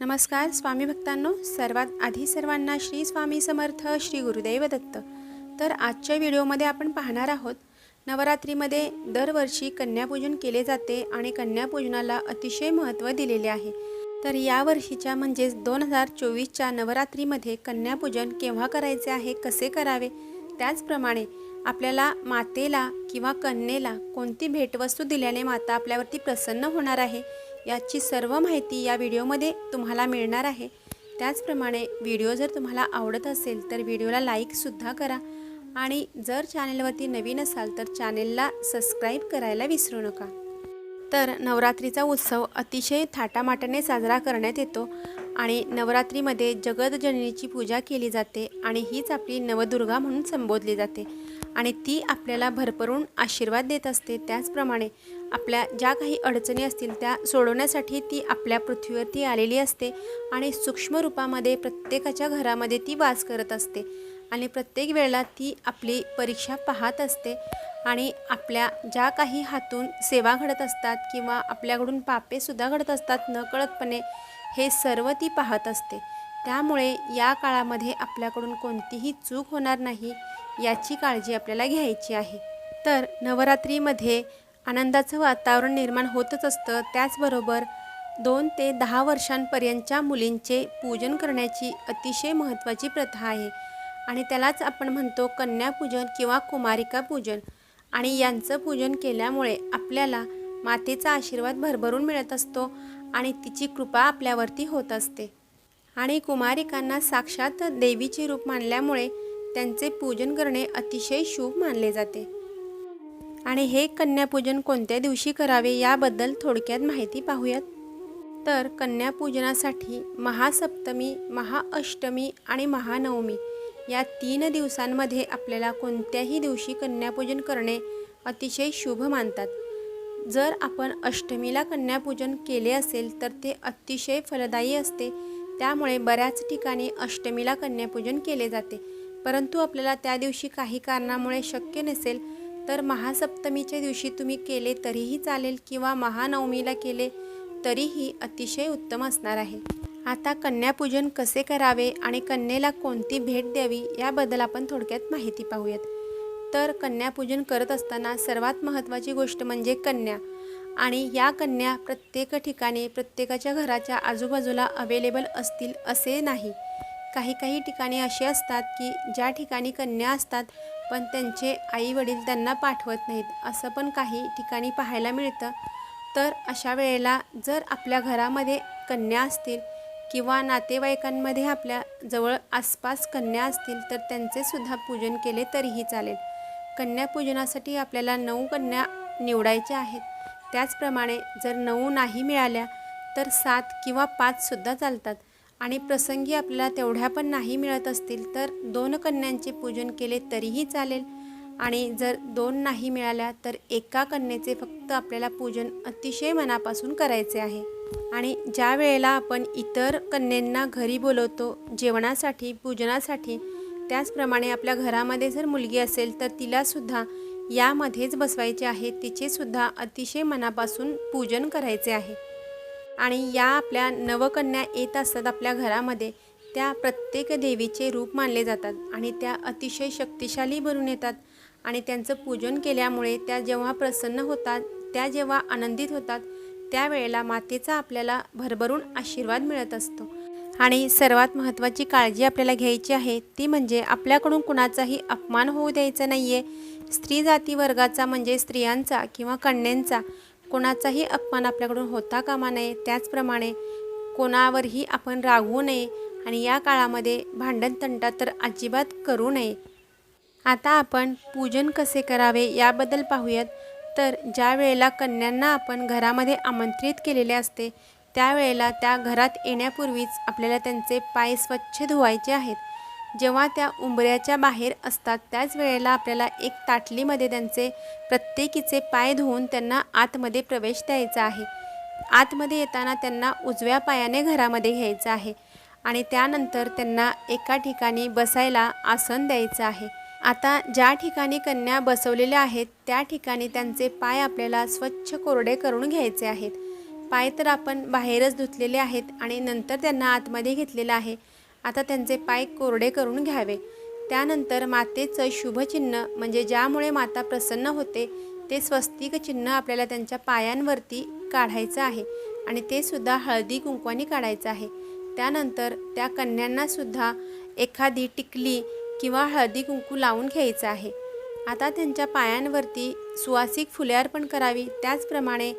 नमस्कार स्वामी भक्तांनो. सर्वात आधी सर्वांना श्री स्वामी समर्थ श्री गुरुदैव दत्त. तर आजच्या व्हिडिओमध्ये आपण पाहणार आहोत नवरात्रीमध्ये दरवर्षी कन्यापूजन केले जाते आणि कन्यापूजनाला अतिशय महत्त्व दिलेले आहे. तर या वर्षीच्या म्हणजेच दोन हजार चोवीसच्या नवरात्रीमध्ये कन्यापूजन केव्हा करायचे आहे कसे करावे त्याचप्रमाणे आपल्याला मातेला किंवा कन्येला कोणती भेटवस्तू दिल्याने माता आपल्यावरती प्रसन्न होणार आहे याची सर्व माहिती या व्हिडिओमध्ये तुम्हाला मिळणार आहे. त्याचप्रमाणे व्हिडिओ जर तुम्हाला आवडत असेल तर व्हिडिओला लाईकसुद्धा करा आणि जर चॅनेलवरती नवीन असाल तर चॅनेलला सबस्क्राईब करायला विसरू नका. तर नवरात्रीचा उत्सव अतिशय थाटामाटाने साजरा करण्यात येतो आणि नवरात्रीमध्ये जगदजननीची पूजा केली जाते आणि हीच आपली नवदुर्गा म्हणून संबोधली जाते. आणि ती आपल्याला भरभरून आशीर्वाद देत असते. त्याचप्रमाणे आपल्या ज्या काही अडचणी असतील त्या सोडवण्यासाठी ती आपल्या पृथ्वीवरती आलेली असते आणि सूक्ष्म रूपामध्ये प्रत्येकाच्या घरामध्ये ती वास करत असते. आणि प्रत्येक वेळेला ती आपली परीक्षा पाहत असते आणि आपल्या ज्या काही हातून सेवा घडत असतात किंवा आपल्याकडून पापेसुद्धा घडत असतात नकळतपणे हे सर्व ती पाहत असते. त्यामुळे या काळामध्ये आपल्याकडून कोणतीही चूक होणार नाही. याची काळजी आपल्याला घ्यायची आहे. तर नवरात्रीमध्ये आनंदाचं वातावरण निर्माण होतच असतं. त्याचबरोबर दोन ते दहा वर्षांपर्यंतच्या मुलींचे पूजन करण्याची अतिशय महत्त्वाची प्रथा आहे. आणि त्यालाच आपण म्हणतो कन्यापूजन किंवा कुमारिका पूजन आणि यांचं पूजन केल्यामुळे आपल्याला मातेचा आशीर्वाद भरभरून मिळत असतो आणि तिची कृपा आपल्यावरती होत असते. आणि कुमारिकांना साक्षात देवीचे रूप मानल्यामुळे त्यांचे पूजन करणे अतिशय शुभ मानले जाते. आणि हे कन्यापूजन कोणत्या दिवशी करावे याबद्दल थोडक्यात माहिती पाहूयात. तर कन्यापूजनासाठी महासप्तमी महाअष्टमी आणि महानवमी या तीन दिवसांमध्ये आपल्याला कोणत्याही दिवशी कन्यापूजन करणे अतिशय शुभ मानतात. जर आपण अष्टमीला कन्यापूजन केले असेल तर ते अतिशय फलदायी असते. त्यामुळे बऱ्याच ठिकाणी अष्टमीला कन्यापूजन केले जाते. परंतु आपल्याला त्या दिवशी काही कारणामुळे शक्य नसेल तर महासप्तमीच्या दिवशी तुम्ही केले तरीही चालेल किंवा महानवमीला केले तरीही अतिशय उत्तम असणार आहे. आता कन्यापूजन कसे करावे आणि कन्येला कोणती भेट द्यावी याबद्दल आपण थोडक्यात माहिती पाहूयात. तर कन्यापूजन करत असताना सर्वात महत्त्वाची गोष्ट म्हणजे कन्या आणि या कन्या प्रत्येक ठिकाणी प्रत्येकाच्या घराच्या आजूबाजूला अवेलेबल असतील असे नाही. काही काही ठिकाणी असे असतात की ज्या ठिकाणी कन्या असतात पण त्यांचे आई वडील त्यांना पाठवत नाहीत असं पण काही ठिकाणी पाहायला मिळतं. तर अशा वेळेला जर आपल्या घरामध्ये कन्या असतील किंवा नातेवाईकांमध्ये आपल्या जवळ आसपास कन्या असतील तर त्यांचेसुद्धा पूजन केले तरीही चालेल. कन्यापूजनासाठी आपल्याला नऊ कन्या निवडायच्या आहेत. त्याचप्रमाणे जर नऊ नाही मिळाल्या तर सात किंवा पाचसुद्धा चालतात. आणि प्रसंगी आपल्याला तेवढ्या पण नाही मिळत असतील तर दोन कन्यांचे पूजन केले तरीही चालेल. आणि जर दोन नाही मिळाल्या तर एका कन्येचे फक्त आपल्याला पूजन अतिशय मनापासून करायचे आहे. आणि ज्या वेळेला आपण इतर कन्यांना घरी बोलवतो जेवणासाठी पूजनासाठी त्याचप्रमाणे आपल्या घरामध्ये जर मुलगी असेल तर तिलासुद्धा यामध्येच बसवायचे आहे. तिचेसुद्धा अतिशय मनापासून पूजन करायचे आहे. आणि या आपल्या नवकन्या येत असतात आपल्या घरामध्ये त्या प्रत्येक देवीचे रूप मानले जातात आणि त्या अतिशय शक्तिशाली बनून येतात. आणि त्यांचं पूजन केल्यामुळे त्या जेव्हा प्रसन्न होतात त्या जेव्हा आनंदित होतात त्यावेळेला मातेचा आपल्याला भरभरून आशीर्वाद मिळत असतो. आणि सर्वात महत्त्वाची काळजी आपल्याला घ्यायची आहे ती म्हणजे आपल्याकडून कुणाचाही अपमान होऊ द्यायचा नाही आहे स्त्री जाती वर्गाचा म्हणजे स्त्रियांचा किंवा कन्यांचा कोणाचाही अपमान आपल्याकडून होता कामा नये त्याचप्रमाणे कोणावरही आपण रागवू नये आणि या काळामध्ये भांडण तंटा तर अजिबात करू नये. आता आपण पूजन कसे करावे याबद्दल पाहूयात. तर ज्या वेळेला कन्यांना आपण घरामध्ये आमंत्रित केलेले असते त्यावेळेला त्या घरात येण्यापूर्वीच आपल्याला त्यांचे पाय स्वच्छ धुवायचे आहेत. जेव्हा त्या उंबऱ्याच्या बाहेर असतात त्याच वेळेला आपल्याला एक ताटलीमध्ये त्यांचे प्रत्येकीचे पाय धुवून त्यांना आतमध्ये प्रवेश द्यायचा आहे. आतमध्ये येताना त्यांना उजव्या पायाने घरामध्ये घ्यायचं आहे आणि त्यानंतर त्यांना एका ठिकाणी बसायला आसन द्यायचं आहे. आता ज्या ठिकाणी कन्या बसवलेल्या आहेत त्या ठिकाणी त्यांचे पाय आपल्याला स्वच्छ कोरडे करून घ्यायचे आहेत. पाय तर आपण बाहेरच धुतलेले आहेत आणि नंतर त्यांना आतमध्ये घेतलेलं आहे. आता त्यांचे पाय कोरडे करून घ्यावे. त्यानंतर मातेचं शुभचिन्ह म्हणजे ज्यामुळे माता प्रसन्न होते ते स्वस्तिक चिन्ह आपल्याला त्यांच्या पायांवरती काढायचं आहे आणि ते सुद्धा हळदी कुंकवानी काढायचं आहे. त्यानंतर त्या कन्यांनासुद्धा एखादी टिकली किंवा हळदी कुंकू लावून घ्यायचं आहे. आता त्यांच्या पायांवरती सुवासिक फुले अर्पण करावी. त्याचप्रमाणे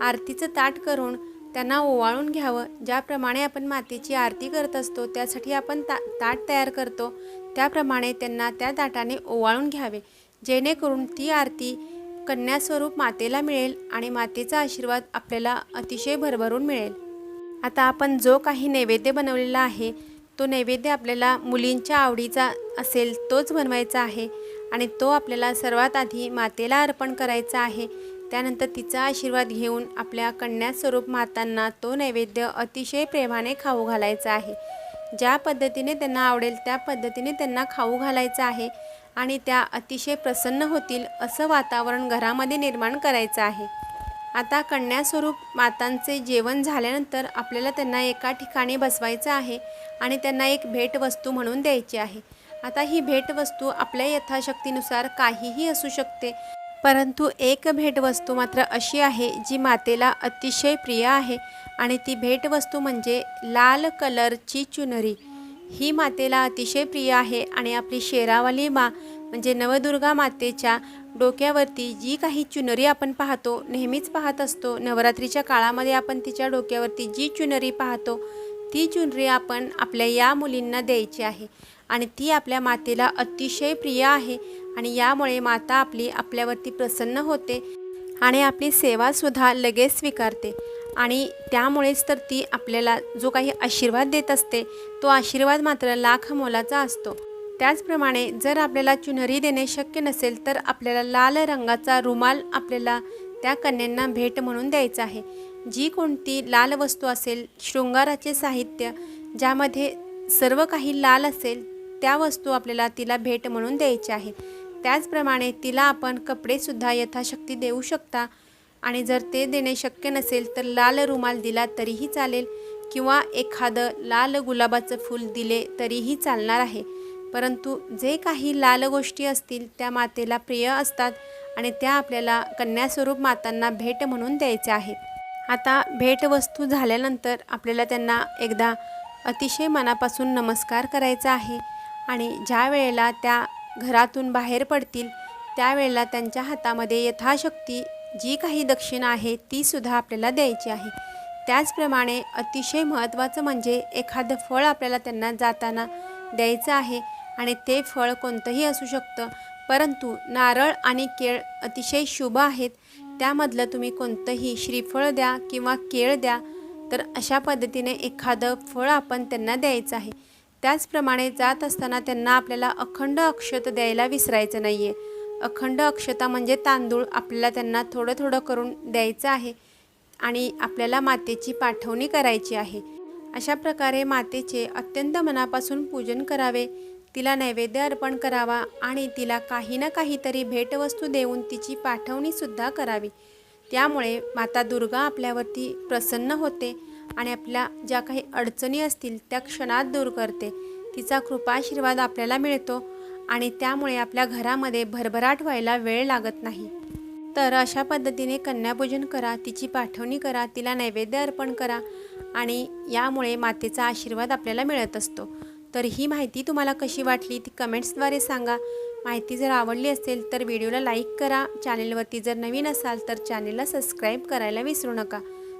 आरतीचं ताट करून त्यांना ओवाळून घ्यावं. ज्याप्रमाणे आपण मातेची आरती करत असतो त्यासाठी आपण ता ताट तयार करतो त्याप्रमाणे त्यांना त्या ताटाने ओवाळून घ्यावे. जेणेकरून ती आरती कन्यास्वरूप मातेला मिळेल आणि मातेचा आशीर्वाद आपल्याला अतिशय भरभरून मिळेल. आता आपण जो काही नैवेद्य बनवलेला आहे तो नैवेद्य आपल्याला मुलींच्या आवडीचा असेल तोच बनवायचा आहे आणि तो आपल्याला सर्वात आधी मातेला अर्पण करायचा आहे. त्यानंतर तिचा आशीर्वाद घेऊन आपल्या कन्या स्वरूप मातांना तो नैवेद्य अतिशय प्रेमाने खाऊ घालायचा आहे. ज्या पद्धतीने त्यांना आवडेल त्या पद्धतीने त्यांना खाऊ घालायचं आहे आणि त्या अतिशय प्रसन्न होतील असं वातावरण घरामध्ये निर्माण करायचं आहे. आता कन्यास्वरूप मातांचे जेवण झाल्यानंतर आपल्याला त्यांना एका ठिकाणी बसवायचं आहे आणि त्यांना एक भेटवस्तू म्हणून द्यायची आहे. आता ही भेटवस्तू आपल्या यथाशक्तीनुसार काहीही असू शकते. परंतु एक भेटवस्तू मात्र अशी आहे जी मातेला अतिशय प्रिय आहे आणि ती भेटवस्तू म्हणजे लाल कलरची चुनरी. ही मातेला अतिशय प्रिय आहे आणि आपली शेरावाली मा म्हणजे नवदुर्गा मातेच्या डोक्यावरती जी काही चुनरी आपण पाहतो नेहमीच पाहत असतो. नवरात्रीच्या काळामध्ये आपण तिच्या डोक्यावरती जी चुनरी पाहतो ती चुनरी आपण आपल्या या मुलींना द्यायची आहे आणि ती आपल्या मातेला अतिशय प्रिय आहे. आणि यामुळे माता आपली आपल्यावरती प्रसन्न होते आणि आपली सेवासुद्धा लगेच स्वीकारते. आणि त्यामुळेच तर ती आपल्याला जो काही आशीर्वाद देत असते तो आशीर्वाद मात्र लाख मोलाचा असतो. त्याचप्रमाणे जर आपल्याला चुनरी देणे शक्य नसेल तर आपल्याला लाल रंगाचा रुमाल आपल्याला त्या कन्यांना भेट म्हणून द्यायचा आहे. जी कोणती लाल वस्तू असेल शृंगाराचे साहित्य ज्यामध्ये सर्व काही लाल असेल त्या वस्तू आपल्याला तिला भेट म्हणून द्यायची आहे. त्याचप्रमाणे तिला आपण कपडेसुद्धा यथाशक्ती देऊ शकता. आणि जर ते देणे शक्य नसेल तर लाल रुमाल दिला तरीही चालेल किंवा एखादं लाल गुलाबाचं फूल दिले तरीही चालणार आहे. परंतु जे काही लाल गोष्टी असतील त्या मातेला प्रिय असतात आणि त्या आपल्याला कन्यास्वरूप मातांना भेट म्हणून द्यायच्या आहेत. आता भेटवस्तू झाल्यानंतर आपल्याला त्यांना एकदा अतिशय मनापासून नमस्कार करायचा आहे. आणि ज्या वेळेला त्या घरातून बाहेर पडतील त्यावेळेला त्यांच्या हातामध्ये यथाशक्ती जी काही दक्षिणा आहे तीसुद्धा आपल्याला द्यायची आहे. त्याचप्रमाणे अतिशय महत्त्वाचं म्हणजे एखादं फळ आपल्याला त्यांना जाताना द्यायचं आहे आणि ते फळ कोणतंही असू शकतं परंतु नारळ आणि केळ अतिशय शुभ आहेत. त्यामधलं तुम्ही कोणतंही श्रीफळ द्या किंवा केळ द्या तर अशा पद्धतीने एखादं फळ आपण त्यांना द्यायचं आहे. त्याचप्रमाणे जात असताना त्यांना आपल्याला अखंड अक्षत द्यायला विसरायचं नाही आहे अखंड अक्षता म्हणजे तांदूळ आपल्याला त्यांना थोडं थोडं करून द्यायचं आहे आणि आपल्याला मातेची पाठवणी करायची आहे. अशा प्रकारे मातेचे अत्यंत मनापासून पूजन करावे तिला नैवेद्य अर्पण करावा आणि तिला काही ना काहीतरी भेटवस्तू देऊन तिची पाठवणीसुद्धा करावी. त्यामुळे माता दुर्गा आपल्यावरती प्रसन्न होते आणि आपल्या ज्या काही अडचणी असतील त्या क्षणात दूर करते. तिचा कृपाशीर्वाद आपल्याला मिळतो आणि त्यामुळे आपल्या घरामध्ये भरभराट व्हायला वेळ लागत नाही. तर अशा पद्धतीने कन्यापूजन करा तिची पाठवणी करा तिला नैवेद्य अर्पण करा आणि यामुळे मातेचा आशीर्वाद आपल्याला मिळत असतो. तर ही माहिती तुम्हाला कशी वाटली ती कमेंट्सद्वारे सांगा. माहिती जर आवडली असेल तर व्हिडिओला लाईक करा. चॅनेलवरती जर नवीन असाल तर चॅनेलला सबस्क्राईब करायला विसरू नका.